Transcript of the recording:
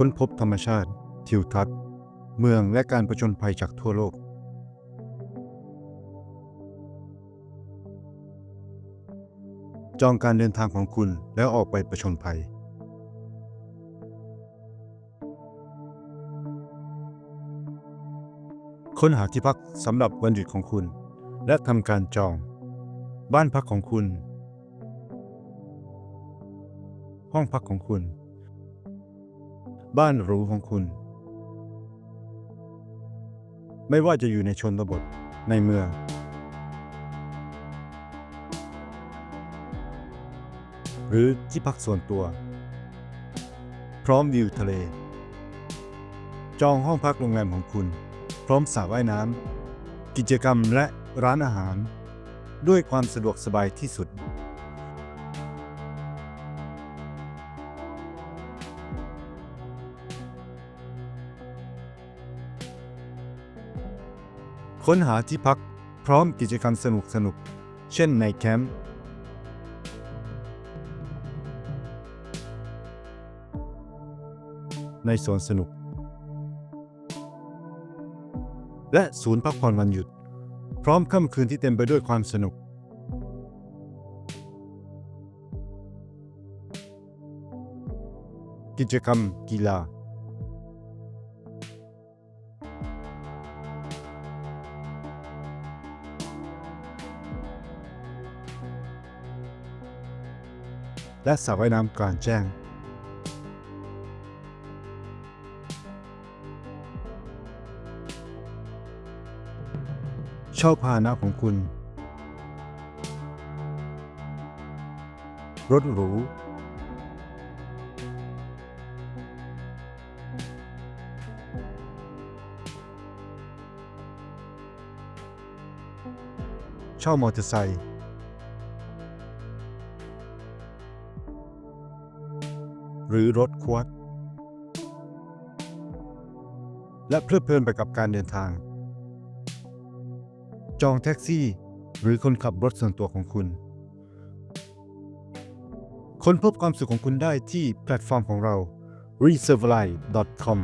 ค้นพบธรรมชาติ ทิวทัศน์ เมืองและการประจนภัยจากทั่วโลก จองการเดินทางของคุณแล้วออกไปประชนภัย ค้นหาที่พักสำหรับวันหยุดของคุณ และทำการจอง บ้านพักของคุณ ห้องพักของคุณ บ้านหรูของคุณ ไม่ว่าจะอยู่ในชนบทในเมือง หรือที่พักส่วนตัว พร้อมวิวทะเล จองห้องพักโรงแรมของคุณ พร้อมสระว่ายน้ำกิจกรรมและร้านอาหาร ด้วยความสะดวกสบายที่สุด ค้นหาที่พักพร้อมกิจกรรมสนุกสนุกๆเช่นในแคมป์ในสวนสนุก และศูนย์พักผ่อนวันหยุด พร้อมค่ำคืนที่เต็มไปด้วยความสนุก กิจกรรมกีฬา และสระว่ายน้ำกลางแจ้ง เช่าพาหนะของคุณ รถหรู เช่ามอเตอร์ไซค์ หรือรถควดและเพลิดเพลินไปกับการเดินทาง จองแท็กซี่หรือคนขับรถส่วนตัวของคุณ ค้นพบความสุขของคุณได้ที่แพลตฟอร์มของเรา r e s e r v e l i e c o m